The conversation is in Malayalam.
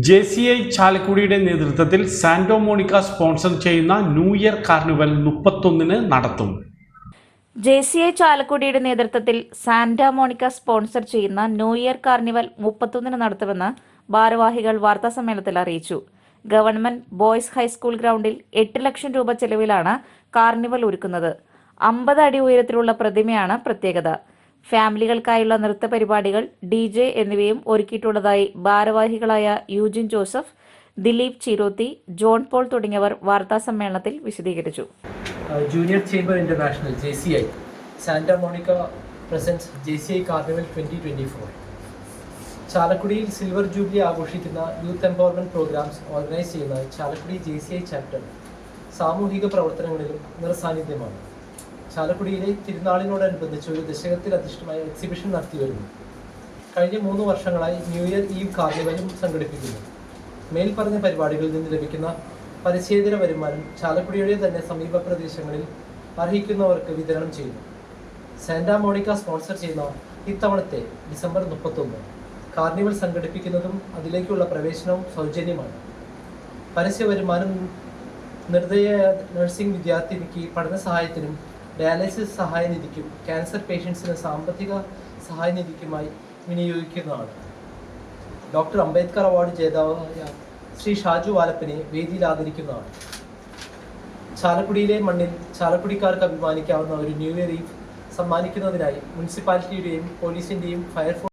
ജെ സി ഐ ചാലക്കുടിയുടെ നേതൃത്വത്തിൽ സാന്റോ മോണിക്ക സ്പോൺസർ ചെയ്യുന്ന ന്യൂ ഇയർ കാർണിവൽ മുപ്പത്തൊന്നിന് നടത്തും. ജെ സി ഐ ചാലക്കുടിയുടെ നേതൃത്വത്തിൽ സാന്റോ മോണിക്ക സ്പോൺസർ ചെയ്യുന്ന ന്യൂ ഇയർ കാർണിവൽ മുപ്പത്തൊന്നിന് നടത്തുമെന്ന് ഭാരവാഹികൾ വാർത്താസമ്മേളനത്തിൽ അറിയിച്ചു. ഗവൺമെന്റ് ബോയ്സ് ഹൈസ്കൂൾ ഗ്രൗണ്ടിൽ എട്ട് ലക്ഷം രൂപ ചെലവിലാണ് കാർണിവൽ ഒരുക്കുന്നത്. അമ്പത് അടി ഉയരത്തിലുള്ള പ്രതിമയാണ് പ്രത്യേകത. ഫാമിലികൾക്കായുള്ള നൃത്ത പരിപാടികൾ ഡി ജെ എന്നിവയും ഒരുക്കിയിട്ടുള്ളതായി ഭാരവാഹികളായ Eugene Joseph Dileep Chirothi John Paul തുടങ്ങിയവർ വാർത്താ സമ്മേളനത്തിൽ വിശദീകരിച്ചു. Junior chamber international J C I Santa Monica presents J C I carnival twenty twenty four. ചാലക്കുടിയിൽ സിൽവർ ജൂബിലി ആഘോഷിക്കുന്ന യൂത്ത് എംപവർമെന്റ് പ്രോഗ്രാംസ് ഓർഗനൈസ് ചെയ്യുന്ന Chalakudy J C I chapter സാമൂഹിക പ്രവർത്തനങ്ങളിലും നിറസാന്നിധ്യമാണ്. ചാലക്കുടിയിലെ തിരുനാളിനോടനുബന്ധിച്ച് ഒരു ദശകത്തിൽ അധിഷ്ഠമായ എക്സിബിഷൻ നടത്തി വരുന്നു കഴിഞ്ഞ മൂന്ന് വർഷങ്ങളായി ന്യൂ ഇയർ ഈവ് കാർണിവലും സംഘടിപ്പിക്കുന്നു. മേൽപ്പറഞ്ഞ പരിപാടികളിൽ നിന്ന് ലഭിക്കുന്ന പരസ്യേതര വരുമാനം ചാലക്കുടിയുടെ തന്നെ സമീപ പ്രദേശങ്ങളിൽ അർഹിക്കുന്നവർക്ക് വിതരണം ചെയ്യുന്നു. സാന്റാ മോണിക്ക സ്പോൺസർ ചെയ്യുന്ന ഇത്തവണത്തെ ഡിസംബർ മുപ്പത്തൊന്ന്. കാർണിവൽ സംഘടിപ്പിക്കുന്നതും അതിലേക്കുള്ള പ്രവേശനവും സൗജന്യമാണ്. പരസ്യ വരുമാനം നിർദ്ദയ നഴ്സിംഗ് വിദ്യാർത്ഥിനിക്ക് പഠന സഹായത്തിനും ഡയാലിസിസ് സഹായനിധിക്കും ക്യാൻസർ പേഷ്യൻസിന് സാമ്പത്തിക സഹായനിധിക്കുമായി വിനിയോഗിക്കുന്നതാണ്. ഡോക്ടർ അംബേദ്കർ അവാർഡ് ജേതാവായ ശ്രീ ഷാജു വാലപ്പനെ വേദിയിൽ ആദരിക്കുന്നതാണ്. ചാലക്കുടിയിലെ മണ്ണിൽ ചാലക്കുടിക്കാർക്ക് അഭിമാനിക്കാവുന്ന ഒരു ന്യൂ ഇയർ ഈവ് സമ്മാനിക്കുന്നതിനായി മുനിസിപ്പാലിറ്റിയുടെയും പോലീസിന്റെയും ഫയർഫോഴ്സ്